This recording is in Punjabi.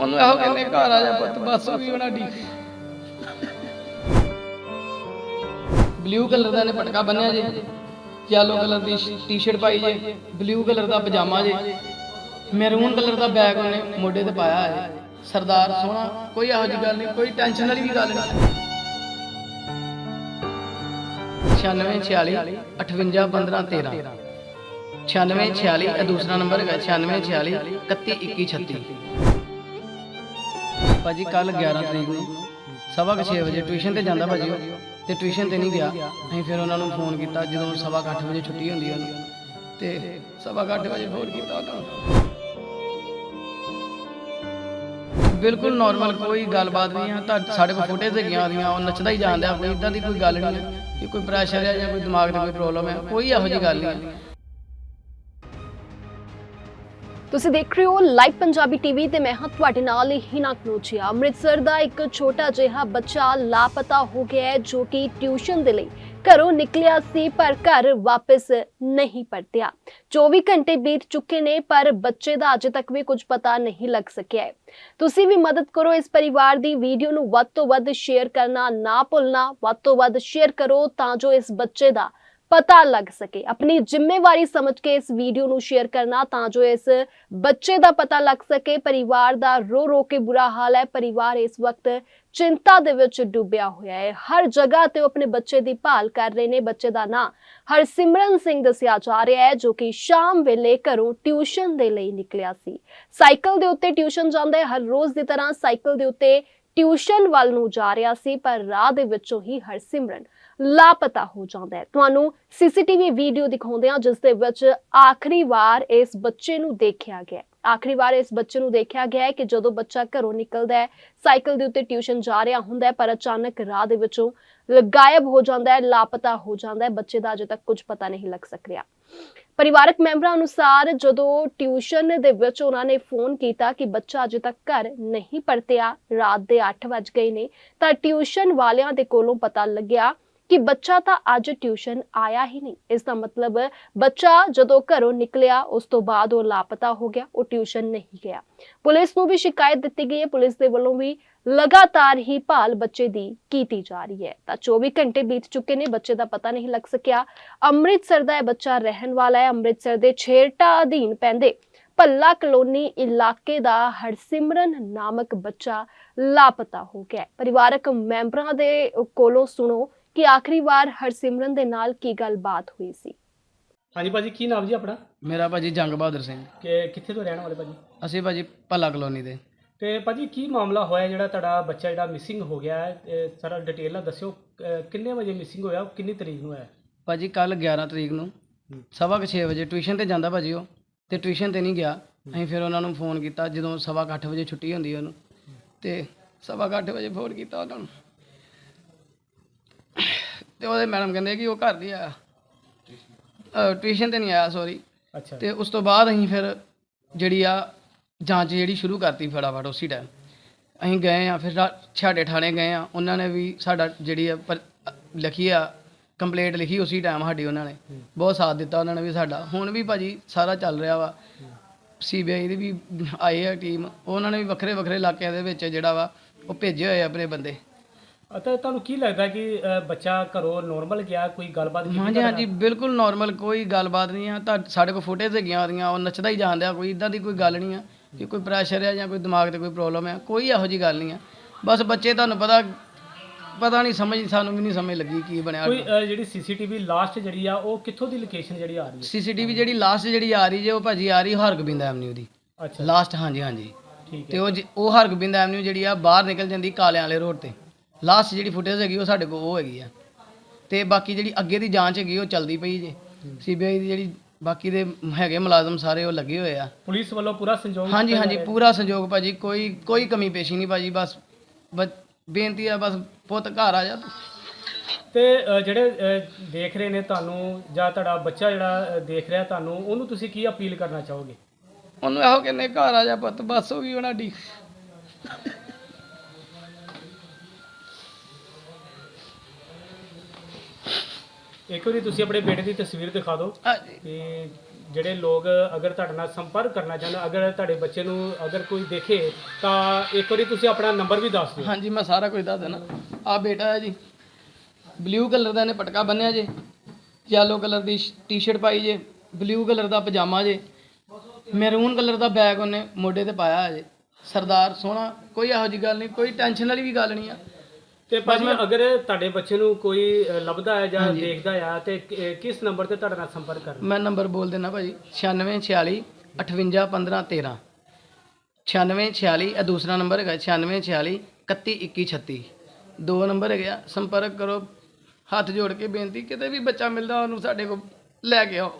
ਉਹਨੂੰ ਇਹੋ ਕਹਿੰਦੇ ਘਰ ਆ ਜਾ ਪੁੱਤ ਬਸ ਹੋ ਗਈ ਉਹਨਾਂ ਦੀ ਬਲੂ ਕਲਰ ਦਾ ਨੇ ਪਟਕਾ ਬੰਨਿਆ ਜੇ। ਯੈਲੋ ਕਲਰ ਦੀ ਟੀ-ਸ਼ਰਟ ਪਾਈ ਜੇ। ਬਲੂ ਕਲਰ ਦਾ ਪਜਾਮਾ ਜੇ। ਮੈਰੂਨ ਕਲਰ ਦਾ ਬੈਗ ਉਹਨੇ ਮੋਢੇ ਤੇ ਪਾਇਆ ਹੈ। ਸਰਦਾਰ ਸੋਹਣਾ ਕੋਈ ਇਹੋ ਜਿਹੀ ਗੱਲ ਨਹੀਂ ਕੋਈ ਟੈਨਸ਼ਨ ਵਾਲੀ ਵੀ ਗੱਲ ਨਹੀਂ। 9646 58 15 13 9646 ਇਹ ਦੂਸਰਾ ਨੰਬਰ ਹੈਗਾ। 9646 3121 ਭਾਜੀ ਕੱਲ 11 ਤਰੀਕ ਨੂੰ ਸਵਾ ਕੁ 6 ਵਜੇ ਟਿਊਸ਼ਨ ਤੇ ਜਾਂਦਾ ਭਾਜੀ ਉਹ। ਤੇ ਟਿਊਸ਼ਨ ਤੇ ਨਹੀਂ ਗਿਆ। ਅਸੀਂ ਫਿਰ ਉਹਨਾਂ ਨੂੰ ਫੋਨ ਕੀਤਾ ਜਦੋਂ ਸਵਾ ਕੁ ਅੱਠ ਵਜੇ ਛੁੱਟੀ ਹੁੰਦੀ ਹੈ ਉਹਨੂੰ। ਤੇ ਸਵਾ ਕੁ ਅੱਠ ਵਜੇ ਫੋਨ ਕੀਤਾ ਉਹਨਾਂ ਬਿਲਕੁਲ ਨਾਰਮਲ ਕੋਈ ਗੱਲਬਾਤ ਨਹੀਂ ਹੈ ਤਾਂ ਸਾਡੇ ਕੋਲ ਫੁਟੇਜ ਹੈਗੀਆਂ ਉਹਦੀਆਂ ਉਹ ਨੱਚਦਾ ਹੀ ਜਾਂਦਾ ਕੋਈ। ਇਦਾਂ ਦੀ ਕੋਈ ਗੱਲ ਨਹੀਂ ਹੈ ਕਿ ਕੋਈ ਪ੍ਰੈਸ਼ਰ ਹੈ ਜਾਂ ਕੋਈ ਦਿਮਾਗ ਤੇ ਕੋਈ ਪ੍ਰੋਬਲਮ ਹੈ ਕੋਈ ਇਹੋ ਜਿਹੀ ਗੱਲ ਨਹੀਂ ਹੈ ਤੁਸੀਂ ਦੇਖ ਰਹੇ ਹੋ ਲਾਈਵ ਪੰਜਾਬੀ ਟੀਵੀ ਤੇ ਮੈਂ ਹਾਂ ਤੁਹਾਡੇ ਨਾਲ ਹਿਨਾ ਕਨੂਚੀਆ। ਅੰਮ੍ਰਿਤਸਰ ਦਾ ਇੱਕ ਛੋਟਾ ਜਿਹਾ ਬੱਚਾ ਲਾਪਤਾ ਹੋ ਗਿਆ ਹੈ ਜੋ ਕਿ ਟਿਊਸ਼ਨ ਦੇ ਲਈ ਘਰੋਂ ਨਿਕਲਿਆ ਸੀ, ਪਰ ਘਰ ਵਾਪਸ ਨਹੀਂ ਪਰਤਿਆ। 24 ਘੰਟੇ ਬੀਤ ਚੁੱਕੇ ਨੇ, ਪਰ ਬੱਚੇ ਦਾ ਅਜੇ ਤੱਕ ਵੀ ਕੁਝ ਪਤਾ ਨਹੀਂ ਲੱਗ ਸਕਿਆ ਹੈ। ਤੁਸੀਂ ਵੀ ਮਦਦ ਕਰੋ ਇਸ ਪਰਿਵਾਰ ਦੀ, ਵੀਡੀਓ ਨੂੰ ਵੱਧ ਤੋਂ ਵੱਧ ਸ਼ੇਅਰ ਕਰਨਾ ਨਾ ਭੁੱਲਣਾ। ਵੱਧ ਤੋਂ ਵੱਧ ਸ਼ੇਅਰ ਕਰੋ ਤਾਂ ਜੋ ਇਸ ਬੱਚੇ ਦਾ ਪਤਾ ਲੱਗ ਸਕੇ। ਆਪਣੀ ਜ਼ਿੰਮੇਵਾਰੀ ਸਮਝ ਕੇ ਇਸ ਵੀਡੀਓ ਨੂੰ ਸ਼ੇਅਰ ਕਰਨਾ ਤਾਂ ਜੋ ਇਸ ਬੱਚੇ ਦਾ ਪਤਾ ਲੱਗ ਸਕੇ। ਪਰਿਵਾਰ ਦਾ ਰੋ ਰੋ ਕੇ ਬੁਰਾ ਹਾਲ ਹੈ। ਪਰਿਵਾਰ ਇਸ ਵਕਤ ਚਿੰਤਾ ਦੇ ਵਿੱਚ ਡੁੱਬਿਆ ਹੋਇਆ ਹੈ। ਹਰ ਜਗ੍ਹਾ ਤੇ ਉਹ ਆਪਣੇ ਬੱਚੇ ਦੀ ਭਾਲ ਕਰ ਰਹੇ ਨੇ। ਬੱਚੇ ਦਾ ਨਾਂ ਹਰਸਿਮਰਨ ਸਿੰਘ ਦੱਸਿਆ ਜਾ ਰਿਹਾ ਹੈ, ਜੋ ਕਿ ਸ਼ਾਮ ਵੇਲੇ ਘਰੋਂ ਟਿਊਸ਼ਨ ਦੇ ਲਈ ਨਿਕਲਿਆ ਸੀ। ਸਾਈਕਲ ਦੇ ਉੱਤੇ ਟਿਊਸ਼ਨ ਜਾਂਦਾ ਹੈ। ਹਰ ਰੋਜ਼ ਦੀ ਤਰ੍ਹਾਂ ਸਾਈਕਲ ਦੇ ਉੱਤੇ ਟਿਊਸ਼ਨ ਵੱਲ ਨੂੰ ਜਾ ਰਿਹਾ ਸੀ, ਪਰ ਰਾਹ ਦੇ ਵਿੱਚੋਂ ਹੀ ਹਰਸਿਮਰਨ ਲਾਪਤਾ ਹੋ ਜਾਂਦਾ ਹੈ। ਤੁਹਾਨੂੰ ਸੀਸੀਟੀਵੀ ਵੀਡੀਓ ਦਿਖਾਉਂਦੇ ਹਾਂ ਜਿਸ ਦੇ ਵਿੱਚ ਆਖਰੀ ਵਾਰ ਇਸ ਬੱਚੇ ਨੂੰ ਦੇਖਿਆ ਗਿਆ ਆਖਰੀ ਵਾਰ ਇਸ ਬੱਚੇ ਨੂੰ ਦੇਖਿਆ ਗਿਆ ਹੈ ਕਿ ਜਦੋਂ ਬੱਚਾ ਘਰੋਂ ਨਿਕਲਦਾ ਹੈ, ਸਾਈਕਲ ਦੇ ਉੱਤੇ ਟਿਊਸ਼ਨ ਜਾ ਰਿਹਾ ਹੁੰਦਾ ਹੈ, ਪਰ ਅਚਾਨਕ ਰਾਹ ਦੇ ਵਿੱਚੋਂ ਗਾਇਬ ਹੋ ਜਾਂਦਾ ਹੈ, ਲਾਪਤਾ ਹੋ ਜਾਂਦਾ ਹੈ। ਬੱਚੇ ਦਾ ਅਜੇ ਤੱਕ ਕੁਝ ਪਤਾ ਨਹੀਂ ਲੱਗ ਸਕ ਰਿਹਾ। ਪਰਿਵਾਰਕ ਮੈਂਬਰਾਂ ਅਨੁਸਾਰ ਜਦੋਂ ਟਿਊਸ਼ਨ ਦੇ ਵਿੱਚ ਉਹਨਾਂ ਨੇ ਫੋਨ ਕੀਤਾ ਕਿ ਬੱਚਾ ਅਜੇ ਤੱਕ ਘਰ ਨਹੀਂ ਪਰਤਿਆ, ਰਾਤ ਦੇ 8 ਵਜ ਗਏ ਨੇ, ਤਾਂ ਟਿਊਸ਼ਨ ਵਾਲਿਆਂ ਦੇ ਕੋਲੋਂ ਪਤਾ ਲੱਗਿਆ ਕਿ ਬੱਚਾ ਤਾਂ ਅੱਜ ਟਿਊਸ਼ਨ ਆਇਆ ਹੀ ਨਹੀਂ। ਇਸ ਦਾ ਮਤਲਬ ਬੱਚਾ ਜਦੋਂ ਘਰੋਂ ਨਿਕਲਿਆ, ਉਸ ਤੋਂ ਬਾਅਦ ਉਹ ਲਾਪਤਾ ਹੋ ਗਿਆ, ਉਹ ਟਿਊਸ਼ਨ ਨਹੀਂ ਗਿਆ। ਪੁਲਿਸ ਨੂੰ ਵੀ ਸ਼ਿਕਾਇਤ ਦਿੱਤੀ ਗਈ ਹੈ। ਪੁਲਿਸ ਦੇ ਵੱਲੋਂ ਵੀ ਲਗਾਤਾਰ ਹੀ ਭਾਲ ਬੱਚੇ ਦੀ ਕੀਤੀ ਜਾ ਰਹੀ ਹੈ। ਤਾਂ 24 ਘੰਟੇ ਬੀਤ ਚੁੱਕੇ ਨੇ, ਬੱਚੇ ਦਾ ਪਤਾ ਨਹੀਂ ਲੱਗ ਸਕਿਆ। ਅੰਮ੍ਰਿਤਸਰ ਦਾ ਇਹ ਬੱਚਾ ਰਹਿਣ ਵਾਲਾ ਹੈ। ਅੰਮ੍ਰਿਤਸਰ ਦੇ ਛੇਰਟਾ ਅਧੀਨ ਪੈਂਦੇ ਭੱਲਾ ਕਲੋਨੀ ਇਲਾਕੇ ਦਾ ਹਰਸਿਮਰਨ ਨਾਮਕ ਬੱਚਾ ਲਾਪਤਾ ਹੋ ਗਿਆ ਹੈ। ਪਰਿਵਾਰਕ ਮੈਂਬਰਾਂ ਦੇ ਕੋਲੋਂ ਸੁਣੋ ਕਿ ਆਖਰੀ ਵਾਰ ਹਰਸਿਮਰਨ ਦੇ ਨਾਲ ਕੀ ਗੱਲਬਾਤ ਹੋਈ ਸੀ? ਹਾਂਜੀ ਭਾਜੀ ਕੀ ਨਾਮ ਜੀ ਆਪਣਾ? ਮੇਰਾ ਭਾਜੀ ਜੰਗ ਬਹਾਦਰ ਸਿੰਘ। ਕਿ ਕਿੱਥੇ ਤੋਂ ਰਹਿਣ ਵਾਲੇ ਭਾਜੀ? ਅਸੀਂ ਭਾਜੀ ਭੱਲਾ ਕਲੋਨੀ ਦੇ। ਤੇ ਭਾਜੀ ਕੀ ਮਾਮਲਾ ਹੋਇਆ ਜਿਹੜਾ ਤੁਹਾਡਾ ਬੱਚਾ ਜਿਹੜਾ ਮਿਸਿੰਗ ਹੋ ਗਿਆ? ਹੈ ਇਹ ਸਾਰਾ ਡਿਟੇਲ ਨਾਲ ਦੱਸਿਓ। ਅਹ ਕਿੰਨੇ ਵਜੇ ਮਿਸਿੰਗ ਹੋਇਆ? ਕਿੰਨੀ ਤਰੀਕ ਨੂੰ ਹੋਇਆ? ਭਾਜੀ ਕੱਲ 11 ਤਰੀਕ ਨੂੰ। ਸਵਾ ਕੁ 6 ਵਜੇ ਟਿਊਸ਼ਨ ਤੇ ਜਾਂਦਾ ਭਾਜੀ ਉਹ। ਤੇ ਟਿਊਸ਼ਨ ਤੇ ਨਹੀਂ ਗਿਆ। ਅਸੀਂ ਫਿਰ ਉਹਨਾਂ ਨੂੰ ਫੋਨ ਕੀਤਾ। ਜਦੋਂ ਸਵਾ ਕੁ ਅੱਠ ਵਜੇ ਛੁੱਟੀ ਹੁੰਦੀ ਹੈ ਉਹਨੂੰ। ਤੇ ਸਵਾ ਕੁ ਅੱਠ ਵਜੇ ਫੋਨ ਕੀਤਾ ਉਹਨਾਂ ਨੂੰ। ਤੇ ਉਹਦੇ ਮੈਡਮ ਕਹਿੰਦੇ ਕਿ ਉਹ ਘਰ ਨਹੀਂ ਆਇਆ। ਟਿਊਸ਼ਨ ਤੇ ਨਹੀਂ ਆਇਆ ਸੌਰੀ ਅੱਛਾ। ਤੇ ਉਸ ਤੋਂ ਬਾਅਦ ਅਸੀਂ ਫਿਰ ਜਿਹੜੀ ਆ ਜਾਂਚ ਜਿਹੜੀ ਸ਼ੁਰੂ ਕਰਤੀ ਫਟਾਫਟ ਉਸੇ ਟਾਈਮ ਅਸੀਂ ਗਏ ਆ ਫਿਰ ਛਾੜੇ ਥਾਣੇ ਗਏ ਆ। ਉਹਨਾਂ ਨੇ ਵੀ ਸਾਡਾ ਜਿਹੜੀ ਆ ਲਿਖੀ ਆ ਕੰਪਲੇਂਟ ਲਿਖੀ ਉਸੇ ਟਾਈਮ ਸਾਡੀ ਉਹਨਾਂ ਨੇ। ਬਹੁਤ ਸਾਥ ਦਿੱਤਾ ਉਹਨਾਂ ਨੇ ਵੀ ਸਾਡਾ। ਹੁਣ ਵੀ ਭਾਜੀ ਸਾਰਾ ਚੱਲ ਰਿਹਾ ਵਾ। ਸੀਬੀਆਈ ਦੀ ਵੀ ਆਈ ਆ ਟੀਮ ਉਹਨਾਂ ਨੇ ਵੀ ਵੱਖਰੇ ਵੱਖਰੇ ਇਲਾਕਿਆਂ ਦੇ ਵਿੱਚ ਜਿਹੜਾ ਵਾ ਉਹ ਭੇਜੇ ਹੋਏ ਆ ਆਪਣੇ ਬੰਦੇ। ਅਤੇ ਤੁਹਾਨੂੰ ਕੀ ਲੱਗਦਾ ਕਿ ਬੱਚਾ ਘਰੋਂ ਨੋਰਮਲ ਗਿਆ ਕੋਈ ਗੱਲਬਾਤ ਕੀਤੀ ਹਾਂਜੀ ਹਾਂਜੀ ਬਿਲਕੁਲ ਨਾਰਮਲ ਕੋਈ ਗੱਲਬਾਤ ਨਹੀਂ ਆ। ਤਾਂ ਸਾਡੇ ਕੋਲ ਫੁਟੇਜ ਹੈਗੀਆਂ ਉਹਦੀਆਂ ਉਹ ਨੱਚਦਾ ਹੀ ਜਾਂਦਿਆ ਕੋਈ ਇਦਾਂ ਦੀ ਕੋਈ ਗੱਲ ਨਹੀਂ ਆ ਕਿ ਕੋਈ ਪ੍ਰੈਸ਼ਰ ਹੈ ਜਾਂ ਕੋਈ ਦਿਮਾਗ ਤੇ ਕੋਈ ਪ੍ਰੋਬਲਮ ਹੈ ਕੋਈ ਇਹੋ ਜੀ ਗੱਲ ਨਹੀਂ ਆ। ਬਸ ਬੱਚੇ ਤੁਹਾਨੂੰ ਪਤਾ ਪਤਾ ਨਹੀਂ ਸਮਝ ਸਾਨੂੰ ਵੀ ਨਹੀਂ ਸਮਝ ਲੱਗੀ ਕੀ ਬਣਿਆ ਕੋਈ ਅਹ ਜਿਹੜੀ ਸੀਸੀਟੀਵੀ ਲਾਸਟ ਜਿਹੜੀ ਆ ਉਹ ਕਿੱਥੋਂ ਦੀ ਲੋਕੇਸ਼ਨ ਜਿਹੜੀ ਆ ਰਹੀ ਹੈ? ਸੀਸੀਟੀਵੀ ਜਿਹੜੀ ਲਾਸਟ ਜਿਹੜੀ ਆ ਰਹੀ ਜੇ ਉਹ ਭਾਜੀ ਆ ਰਹੀ ਹਰਗੋਬਿੰਦ ਐਵਨਿਊ ਦੀ। ਅੱਛਾ। ਲਾਸਟ ਹਾਂਜੀ ਹਾਂਜੀ। ਠੀਕ ਤੇ ਹੈ ਉਹ ਜ- ਉਹ ਹਰਗੋਬਿੰਦ ਐਵਨਿਊ ਜਿਹੜੀ ਆ ਬਾਹਰ ਨਿਕਲ ਜਾਂਦੀ ਕਾਲਿਆਂ ਵਾਲੇ ਰੋਡ ਤੇ। ਲਾਸਟ ਜਿਹੜੀ ਫੁਟੇਜ ਹੈਗੀ ਉਹ ਸਾਡੇ ਕੋਲ ਉਹ ਹੈਗੀ ਆ। ਤੇ ਬਾਕੀ ਜਿਹੜੀ ਅੱਗੇ ਦੀ ਜਾਂਚ ਹੈਗੀ ਉਹ ਚੱਲਦੀ ਪਈ ਜੇ। ਸੀਬੀਆਈ ਦੀ ਜਿਹੜੀ ਬਾਕੀ ਦੇ ਹੈਗੇ ਮੁਲਾਜ਼ਮ ਸਾਰੇ ਉਹ ਲੱਗੇ ਹੋਏ ਆ। ਪੁਲਿਸ ਵੱਲੋਂ ਪੂਰਾ ਸੰਯੋਗ ਹਾਂਜੀ ਹਾਂਜੀ। ਪੂਰਾ ਸੰਯੋਗ ਭਾਜੀ ਕੋਈ ਕੋਈ ਕਮੀ ਪੇਸ਼ੀ ਨਹੀਂ ਭਾਜੀ ਬਸ ਬੇਨਤੀ ਆ ਬਸ ਪੁੱਤ ਘਰ ਆ ਜਾ ਤੂੰ। ਜਿਹੜੇ ਦੇਖ ਰਹੇ ਨੇ ਤੁਹਾਨੂੰ ਜਾਂ ਤੁਹਾਡਾ ਬੱਚਾ ਜਿਹੜਾ ਦੇਖ ਰਿਹਾ ਤੁਹਾਨੂੰ ਉਹਨੂੰ ਤੁਸੀਂ ਕੀ ਅਪੀਲ ਕਰਨਾ ਚਾਹੋਗੇ? ਉਹਨੂੰ ਇਹੋ ਕਹਿੰਦੇ ਘਰ ਆ ਜਾ ਪੁੱਤ ਬਸ ਹੋ ਗਈ ਉਹਨਾਂ ਦੀ। ਇੱਕ ਵਾਰੀ ਤੁਸੀਂ ਆਪਣੇ ਬੇਟੇ ਦੀ ਤਸਵੀਰ ਦਿਖਾ ਦਿਓ ਹਾਂਜੀ ਕਿ ਜਿਹੜੇ ਲੋਕ ਅਗਰ ਤੁਹਾਡੇ ਨਾਲ ਸੰਪਰਕ ਕਰਨਾ ਚਾਹੁੰਦੇ ਅਗਰ ਤੁਹਾਡੇ ਬੱਚੇ ਨੂੰ ਅਗਰ ਕੋਈ ਦੇਖੇ ਤਾਂ ਇੱਕ ਵਾਰੀ ਤੁਸੀਂ ਆਪਣਾ ਨੰਬਰ ਵੀ ਦੱਸ ਦਿਓ। ਹਾਂਜੀ ਮੈਂ ਸਾਰਾ ਕੁਝ ਦੱਸ ਦੇਣਾ ਆ ਬੇਟਾ ਹੈ ਜੀ। ਬਲੂ ਕਲਰ ਦਾ ਇਹਨੇ ਪਟਕਾ ਬੰਨਿਆ ਜੇ। ਯੈਲੋ ਕਲਰ ਦੀ ਟੀ-ਸ਼ਰਟ ਪਾਈ ਜੇ। ਬਲੂ ਕਲਰ ਦਾ ਪਜਾਮਾ ਜੇ। ਮੈਰੂਨ ਕਲਰ ਦਾ ਬੈਗ ਉਹਨੇ ਮੋਢੇ ਤੇ ਪਾਇਆ ਹੈ ਜੇ। ਸਰਦਾਰ ਸੋਹਣਾ। ਕੋਈ ਇਹੋ ਜੀ ਗੱਲ ਨਹੀਂ ਕੋਈ ਟੈਨਸ਼ਨ ਵਾਲੀ ਵੀ ਗੱਲ ਨਹੀਂ ਆ। ਤੇ ਭਾਜੀ ਅਗਰ ਤੁਹਾਡੇ ਬੱਚੇ ਨੂੰ ਕੋਈ ਲੱਭਦਾ ਹੈ ਜਾਂ ਦੇਖਦਾ ਹੈ ਤੇ ਕਿ- ਕਿਸ ਨੰਬਰ ਤੇ ਤੁਹਾਡੇ ਨਾਲ ਸੰਪਰਕ ਕਰਨਾ? ਮੈਂ ਨੰਬਰ ਬੋਲ ਦੇਣਾ ਭਾਜੀ। 9646 58 15 13 9646 ਇਹ ਦੂਸਰਾ ਨੰਬਰ ਹੈਗਾ। 9646 31 21 36 ਦੋ ਨੰਬਰ ਹੈਗੇ ਆ। ਸੰਪਰਕ ਕਰੋ। ਹੱਥ ਜੋੜ ਕੇ ਬੇਨਤੀ ਕਿਤੇ ਵੀ ਬੱਚਾ ਮਿਲਦਾ ਉਹਨੂੰ ਸਾਡੇ ਕੋਲ ਲੈ ਕੇ ਆਓ।